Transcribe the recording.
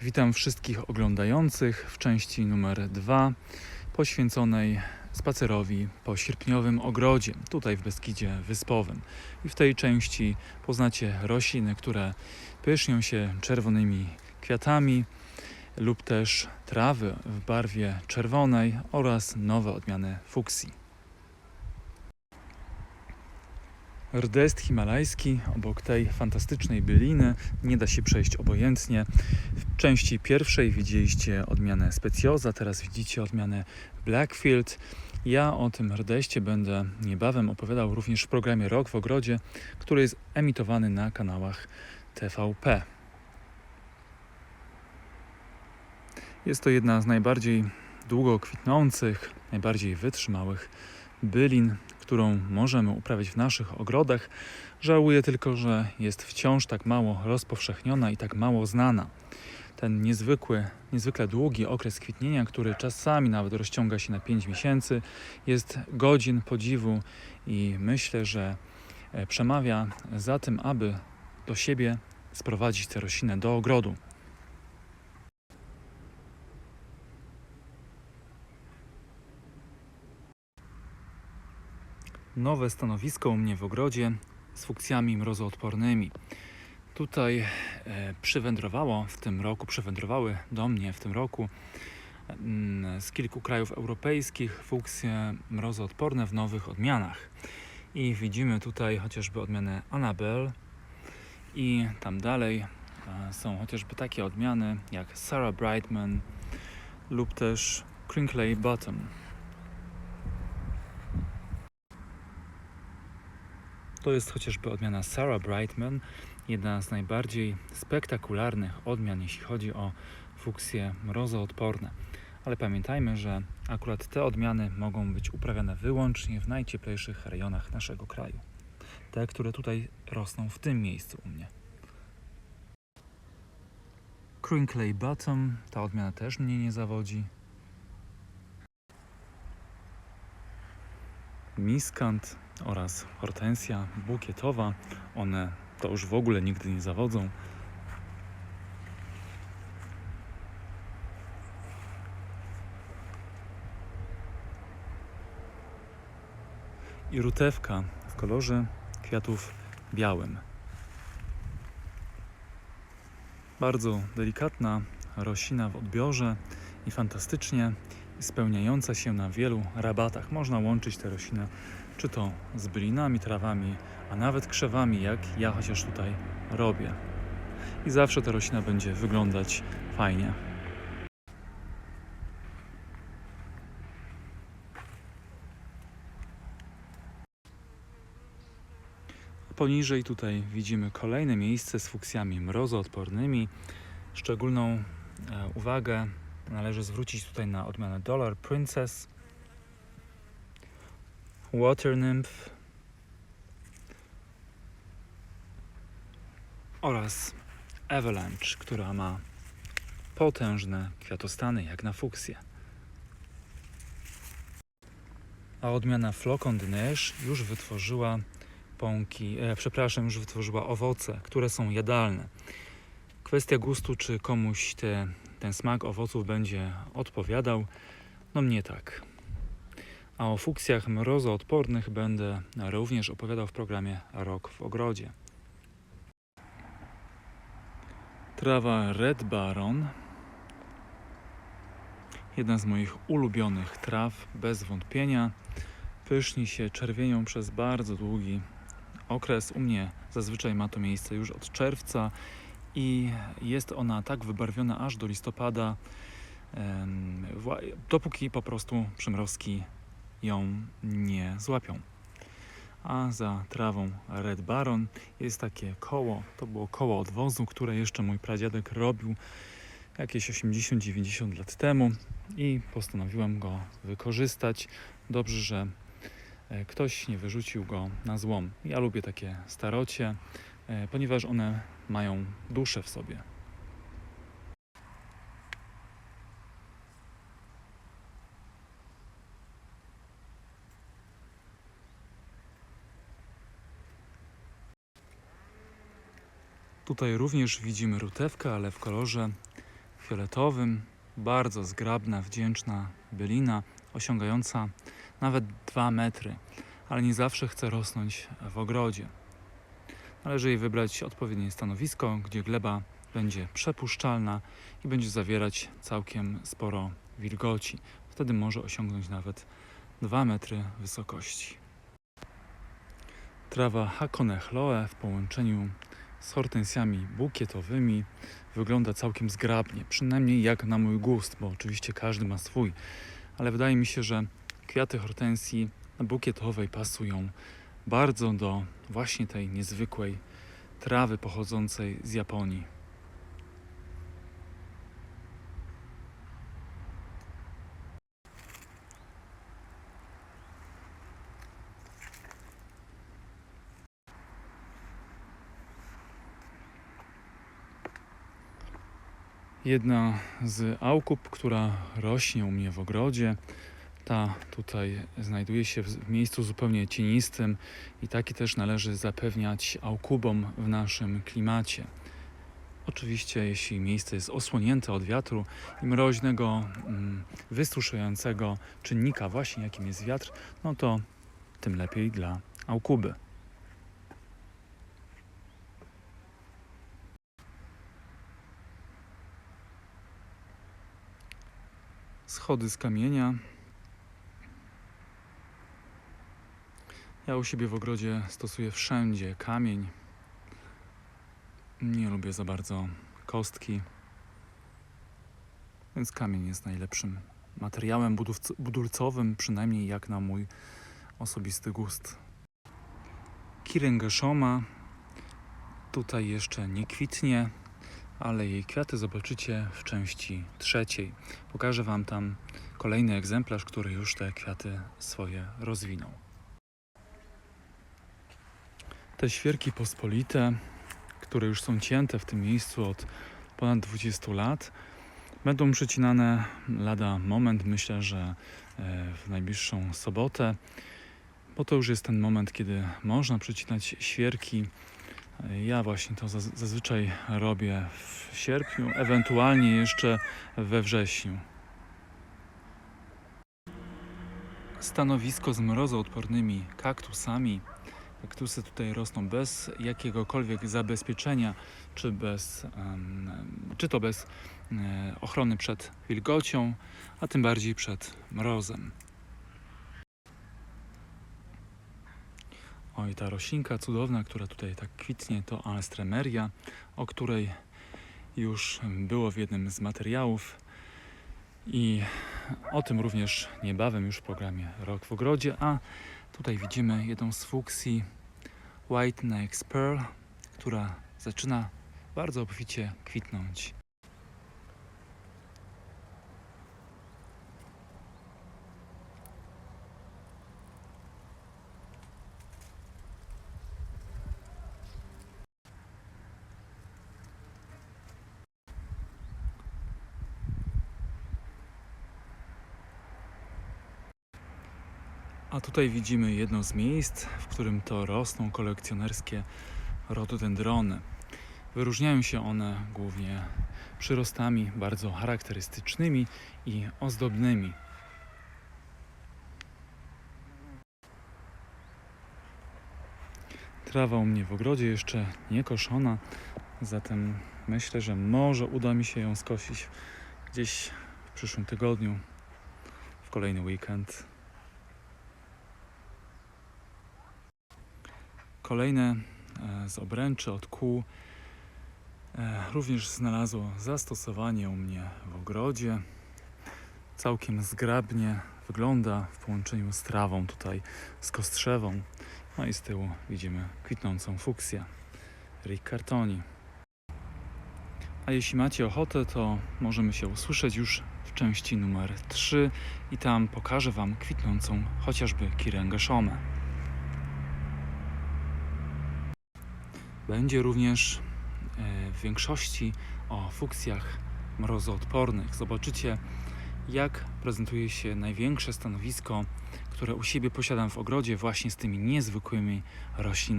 Witam wszystkich oglądających w części numer 2 poświęconej spacerowi po sierpniowym ogrodzie, tutaj w Beskidzie Wyspowym. I w tej części poznacie rośliny, które pysznią się czerwonymi kwiatami lub też trawy w barwie czerwonej oraz nowe odmiany fuksji. Rdest himalajski obok tej fantastycznej byliny nie da się przejść obojętnie. W części pierwszej widzieliście odmianę Speciosa, teraz widzicie odmianę Blackfield. Ja o tym rdeście będę niebawem opowiadał również w programie Rok w Ogrodzie, który jest emitowany na kanałach TVP. Jest to jedna z najbardziej długo kwitnących, najbardziej wytrzymałych bylin, którą możemy uprawiać w naszych ogrodach. Żałuję tylko, że jest wciąż tak mało rozpowszechniona i tak mało znana. Ten niezwykły, niezwykle długi okres kwitnienia, który czasami nawet rozciąga się na 5 miesięcy, jest godzin podziwu i myślę, że e, przemawia za tym, aby do siebie sprowadzić tę roślinę do ogrodu. Nowe stanowisko u mnie w ogrodzie z fuksjami mrozoodpornymi. Tutaj e, przywędrowało w tym roku, przywędrowały do mnie w tym roku mm, z kilku krajów europejskich fuksje mrozoodporne w nowych odmianach. I widzimy tutaj chociażby odmianę Annabelle i tam dalej e, są chociażby takie odmiany jak Sarah Brightman lub też Crinkley Bottom. To jest chociażby odmiana Sarah Brightman, jedna z najbardziej spektakularnych odmian, jeśli chodzi o fuksje mrozoodporne. Ale pamiętajmy, że akurat te odmiany mogą być uprawiane wyłącznie w najcieplejszych rejonach naszego kraju. Te, które tutaj rosną w tym miejscu u mnie. Crinkley Bottom, ta odmiana też mnie nie zawodzi. Miskant oraz hortensja bukietowa. One to już w ogóle nigdy nie zawodzą. I rutewka w kolorze kwiatów białym. Bardzo delikatna roślina w odbiorze i fantastycznie spełniająca się na wielu rabatach. Można łączyć tę roślinę czy to z bylinami, trawami, a nawet krzewami, jak ja chociaż tutaj robię. I zawsze ta roślina będzie wyglądać fajnie. Poniżej tutaj widzimy kolejne miejsce z fuksjami mrozoodpornymi. Szczególną e, uwagę należy zwrócić tutaj na odmianę Dollar Princess, Water Nymph oraz Avalanche, która ma potężne kwiatostany jak na fuksję. A odmiana Flocon de Neige już wytworzyła pąki, e, przepraszam, już wytworzyła owoce, które są jadalne. Kwestia gustu, czy komuś te, ten smak owoców będzie odpowiadał, no mnie tak. A o fuksjach mrozoodpornych będę również opowiadał w programie Rok w ogrodzie. Trawa Red Baron. Jedna z moich ulubionych traw, bez wątpienia. Pyszni się czerwienią przez bardzo długi okres. U mnie zazwyczaj ma to miejsce już od czerwca i jest ona tak wybarwiona aż do listopada, dopóki po prostu przymrozki ją nie złapią. A za trawą Red Baron jest takie koło, to było koło odwozu, które jeszcze mój pradziadek robił jakieś 80-90 lat temu i postanowiłem go wykorzystać. Dobrze, że e, ktoś nie wyrzucił go na złom. Ja lubię takie starocie, e, ponieważ one mają duszę w sobie. Tutaj również widzimy rutewkę, ale w kolorze fioletowym. Bardzo zgrabna, wdzięczna bylina, osiągająca nawet 2 metry, ale nie zawsze chce rosnąć w ogrodzie. Należy jej wybrać odpowiednie stanowisko, gdzie gleba będzie przepuszczalna i będzie zawierać całkiem sporo wilgoci. Wtedy może osiągnąć nawet 2 metry wysokości. Trawa Hakone Chloe w połączeniu z hortensjami bukietowymi wygląda całkiem zgrabnie, przynajmniej jak na mój gust, bo oczywiście każdy ma swój, ale wydaje mi się, że kwiaty hortensji bukietowej pasują bardzo do właśnie tej niezwykłej trawy pochodzącej z Japonii. Jedna z aukup, która rośnie u mnie w ogrodzie, ta tutaj znajduje się w miejscu zupełnie cienistym i taki też należy zapewniać aukubom w naszym klimacie. Oczywiście, jeśli miejsce jest osłonięte od wiatru i mroźnego, mm, wysuszającego czynnika, właśnie jakim jest wiatr, no to tym lepiej dla aukuby. Schody z kamienia. Ja u siebie w ogrodzie stosuję wszędzie kamień. Nie lubię za bardzo kostki, więc kamień jest najlepszym materiałem budulcowym, przynajmniej jak na mój osobisty gust. Kirengeszoma tutaj jeszcze nie kwitnie, ale jej kwiaty zobaczycie w części trzeciej. Pokażę Wam tam kolejny egzemplarz, który już te kwiaty swoje rozwinął. Te świerki pospolite, które już są cięte w tym miejscu od ponad 20 lat, będą przecinane lada moment. Myślę, że e, w najbliższą sobotę, bo to już jest ten moment, kiedy można przecinać świerki. Ja właśnie to zaz- zazwyczaj robię w sierpniu, ewentualnie jeszcze we wrześniu. Stanowisko z mrozoodpornymi kaktusami. Kaktusy tutaj rosną bez jakiegokolwiek zabezpieczenia, czy, bez, czy to bez e, ochrony przed wilgocią, a tym bardziej przed mrozem. Oj, ta roślinka cudowna, która tutaj tak kwitnie, to Alstremeria, o której już było w jednym z materiałów. I o tym również niebawem już w programie Rok w ogrodzie, a tutaj widzimy jedną z fuksji White Neck Pearl, która zaczyna bardzo obficie kwitnąć. A tutaj widzimy jedno z miejsc, w którym to rosną kolekcjonerskie rododendrony. Wyróżniają się one głównie przyrostami bardzo charakterystycznymi i ozdobnymi. Trawa u mnie w ogrodzie jeszcze nie koszona, zatem myślę, że może uda mi się ją skosić gdzieś w przyszłym tygodniu, w kolejny weekend. Kolejne e, z obręczy od kół e, również znalazło zastosowanie u mnie w ogrodzie. Całkiem zgrabnie wygląda w połączeniu z trawą tutaj, z kostrzewą. No i z tyłu widzimy kwitnącą fuksję Rick Cartoni. A jeśli macie ochotę, to możemy się usłyszeć już w części numer 3 i tam pokażę Wam kwitnącą chociażby Kirengę Szomę. Będzie również e, w większości o fuksjach mrozoodpornych. Zobaczycie, jak prezentuje się największe stanowisko, które u siebie posiadam w ogrodzie, właśnie z tymi niezwykłymi roślinami.